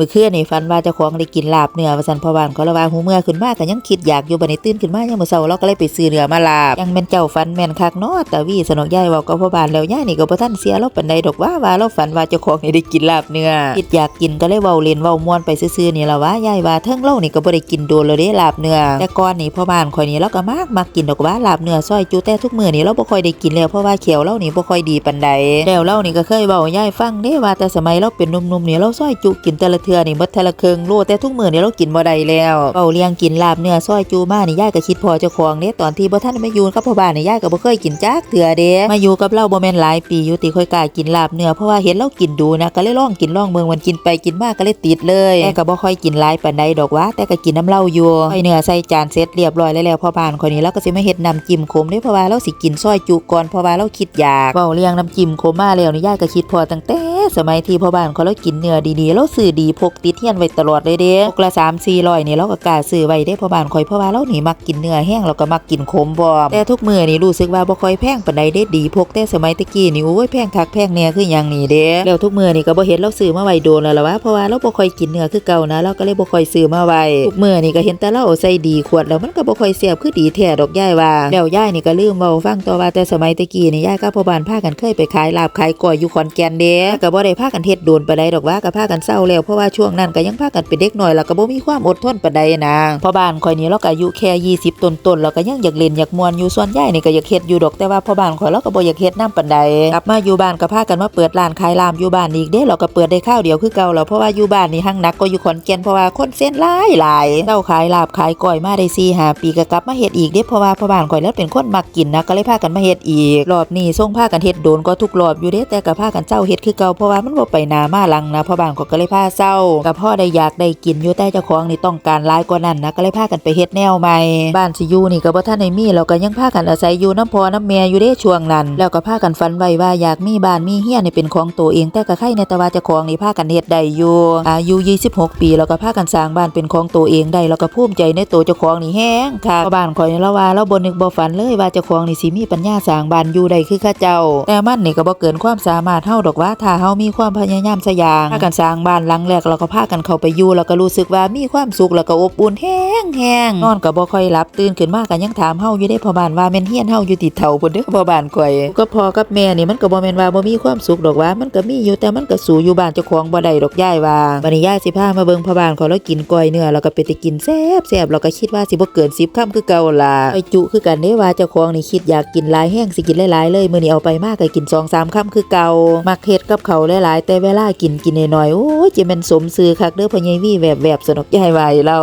มื้อคืนนี่ฝันว่าเจ้าของได้กินลาบเนื้อว่าซั่นพ่อบานเขาละว่าหูเมื่อขึ้นมาก็ยังคิดอยากอยู่บันี้ตื่นขึ้นมายามมื้อเช้าเราก็เลยไปซื้อเนื้อมาลาบยังแม่นเจ้าฝันแม่นคักเนาะตาวีสนอกยายว้ากับพ่อบานแล้วยายนี่ก็บ่ทันเสียเราปานใดดอกว่าว่าเราฝันว่าเจ้าของนี่ได้กินลาบเนื้อคิดอยากกินก็เลยเว้าเล่นเว้าม่วนไปซื่อๆนี่ละว่ายายว่าเทิงเรานี่ก็บ่ได้กินโดนแล้วเด้ลาบเนื้อแต่ก่อนนี่พ่อบ้านข่อยนี่เราก็มักมักกินดอกว่าลาบเนื้อซอยจุแต่ทุกมื้อนี่เราบ่ค่อยได้กินแล้วเพราะว่าเขียวเรานี่บ่ค่อยดีปานใดแล้วเรานี่ก็เคยเว้ายายฟังเด้ว่าแต่สมัยเราเป็นหนุ่มๆนี่เราซอยจุกินแต่ละเทื่อนี่มดแต่ละเครื่องโลแต่ทุกมื้อนี่เรากินบ่ได้แล้วเว้าเลี้ยงกินลาบเนื้อซอยจูมานี่ยายก็คิดพอเจ้าของเด้ตอนที่บ่ทันมาอยู่กับพ่อบ้านนี่ยายก็บ่เคยกินจักเทื่อเด้มาอยู่กับเราบ่แม่นหลายปีอยู่ติค่อยกล้ากินลาบเนื้อเพราะว่าเห็นเรากินดูนะก็เลยลองกินลองเบิ่งมันกินไปกินมากก็เลยติดเลยแต่ก็บ่ค่อยกินหลายปานใดดอกว่าแต่ก็กินน้ำเหล้าอยู่ไอเนื้อใส่จานเสร็จเรียบร้อยแล้วแล้วพ่อบ้านคนนี้เราก็สิมาเฮ็ดน้ำจิ้มขมเด้เพราะว่าเราสิกินซอยจุก่อนเพราะว่าเราคิดอยากเว้าเรื่องน้ำจิ้มขมมาแล้วนี่ยายก็คิดพอตั้งแต่สมัยที่พ่อบ้านเขาเรากินเนื้อดีๆเราซื้อดีพกติดเฮียนไว้ตลอดเลยเด้พกละ3 400นี่เราก็กล้าซื้อไว้เด้พอบ้านข่อยเพราะว่าเรานี่มักกินเนื้อแห้งเราก็มักกินขมบ่แต่ทุกมื้อนี่รู้สึกว่าบ่ค่อยแพงปานใดเด้ดีพกแต่สมัยตะกี้นี่โอ้ยแพงคักแพงแน่คือหยังนี่เด้แล้วทุกมื้อนี่ก็บ่เห็นเราซื้อมาไว้โดนแล้วล่ะวะเพราะว่าเราบ่ค่อยกินเนื้อคือเก่านะเราก็เลยบ่ค่อยซื้อมาไว้ทุกมื้อนี่ก็เห็นแต่เราเอาใส่ดีขวดแล้วมันก็บ่ค่อยแซ่บคือดีแท้ดอกยายว่าแล้วยายนี่ก็ลืมเว้าฟังต่อว่าแต่สมัยตะกี้นี่ยายกับพ่อบ้านพากันเคยไปขายลาบขายก้อยอยู่ขอนแก่นเด้ก็บ่ได้พากันเฮ็ดโดนไปานใดดอกว่าก็พากันเศร้าแล้วเพราะว่าช่วงนั้นก็ยังพากันเป็นเด็กหน้อยแล้วก็บ่มีความอดทนปานใดนะพ่อบ้านข่อยนี่เราก็อายุแค่20ต้นๆแล้วก็ยังอยากเล่นอยากมวนอยู่ส่วนยายนี่ก็อยากเฮ็ดอยู่ดอกแต่ว่าพ่อบ้านข่อยเราก็บ่อยากเฮ็ดนำปานใดกลับมาอยู่บ้านก็พากันมาเปิดร้านขายลามอยู่บ้านอีกเด้เราก็เปิดได้ข้าวเดียวคือเก่าแล้วเพราะว่าอยู่บ้านนี่หั่งหนักก็อยู่ขอนแก่นเพราะว่าคนเส้นหลายหลายเจ้าขายลาบขายก้อยมาได้4 5ปีก็กลับมาเฮ็ดอีกเด้เพราะว่าพ่อบ้านข่อยแล้วเป็นคนมักกินนะก็เลยพากันมาเฮ็ดอีกรอบนี้ส่งพากันเฮ็ดโดนก็ทุกรอบอยู่เด้แต่ก็พากันเจ้าเฮ็ดคือเก่าเพราะว่ามันบ่ไปหนามาหลังนะพ่อบ้านข่อยก็เลยพาเศร้าก็พ่อได้อยากได้กินอยู่แต่เจ้าของนี่ต้องการหลายกว่านั้นนะก็เลยพากันไปเฮ็ดแนวใหม่บ้านสิยูนี่ก็บ่ทันได้มีแล้วก็ยังพากันอาศัยอยู่น้ำพอน้ำแม่อยู่เด้ช่วงนั้น แล้วก็พากันฝันไว้ว่าอยากมีบ้านมีเฮียนนี่เป็นของตัวเองแต่ก็ใครในตว่าเจ้าของนี่พากันเฮ็ดได้อยู่อายุ 26 ปีแล้วก็พากันสร้างบ้านเป็นของตัวเองได้แล้วก็ภูมิใจในตัวเจ้าของนี่แฮงค่ะบ้านข่อยนี่ละว่าเราบ่นึกบ่ฝันเลยว่าเจ้าของนี่สิมีปัญญาสร้างบ้านอยู่ได้คือข้าเจ้า แต่มันนี่ก็บ่เกินความสามารถเฮาดอกว่าถ้าเฮามีความพยายามสักอย่างพากันสร้างบ้านหลังแรกแล้วก็พากันเข้าไปอยู่แล้วก็รู้สึกว่ามีความสุขแล้วก็อบอุ่นแฮงแฮงนอนก็บ่ค่อยหลับตื่นขึ้นมาก็ยังถามเฮาอยู่ได้พ่อบ้านว่าแม่นเฮียนเฮาอยู่ติดเฒ่าพุ่นเด้อพ่อบ้านข่อยก็พอกับแม่นี่มันก็บ่แม่นว่าบ่มีความสุขดอกว่ามันก็มีอยู่แต่มันก็สู้อยู่บ้านเจ้าของบ่ได้ดอกยายว่าบัดนี้ยายสิพามาเบิ่งพ่อบ้านเขาแล้วกินก้อยเนื้อแล้วก็ไปต่กินแซ่บแซ่บแล้วก็คิดว่าสิบ่เกิน10คำคือเก่าล่ะไปจุคือกันเด้ว่าเจ้าของนี่คิดอยากกินหลายแห้งสิกินหลายๆเลยมื้อนี้เอาไปมากก็กิน2 3คำคือเก่ามักเฮ็ดกับเขาหลายๆแต่เวลากินกินน้อยๆโอ้ยจะแม่นสมซื้อคักเด้อพ่อใหญ่วี่แวบๆสนอกยายวายเรา